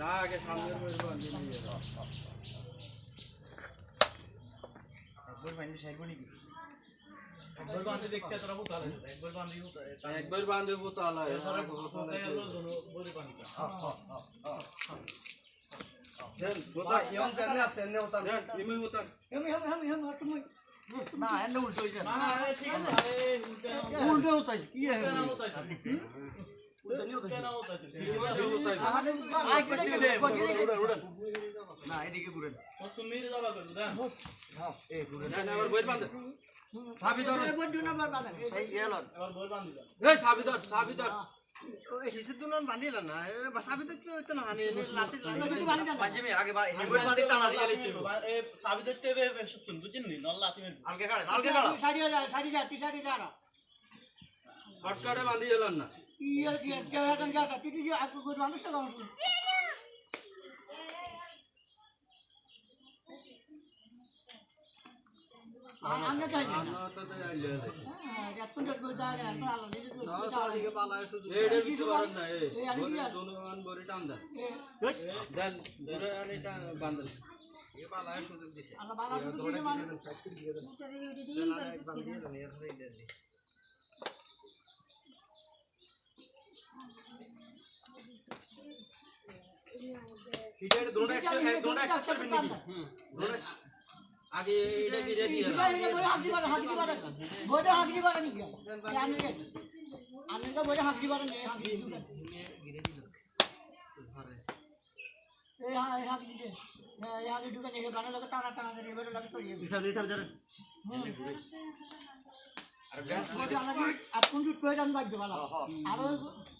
না আগে সামনের নিয়ে যাও। সাইড নাকি? একবার বাঁধে দেখছি তোরা হুতালে একবার বান্ধি একবার বান্ধে বোতালা তারপরে হুতালে হলো ধরো বড়ি দেন বোতা ইয়ন জানে আছে নে বোতা দেন ইমি বোতা না এন্ড উল্টো হইছে। না না ঠিক আছে। আরে উল্টা কি কেন হুতাইছে কেন হুতাইছে আই কইছি দে না। এদিকে ঘুরেন ও সুমির যাবা করু? না হ্যাঁ এই ঘুরেন দেন আবার বই বান্ধে সাবি ধর সেই গেল এবার বই বান্ধি দাও এই সাবি ধর সাবি ধর পাঞ্জাবি আগে বা হেলমেট বাঁধি টানা দিয়ে লিখতে এ সাবি দেখতে হবে শুন বুঝিন নি নল্লা তুমি আলকে কাড়ে আলকে কাড়া শর্টকাটে বান্ধি এলাম না আনা তো তো আইলে এইটা কিছু করেন না এই জনগণ বড়ি টান দেন দেন দূরে আনি টান বান্ধেন এটা দুটো একসাথে দুটো একসাথে করবেন নাকি দূরে আগে এটা গিরে দিয়ে হিসাব হিসাব ধরে আর ব্যাস আরও আমি দুজন আমি দুজন মিস করে টাকা কাড়ে গেছে ভাই ভাই আমি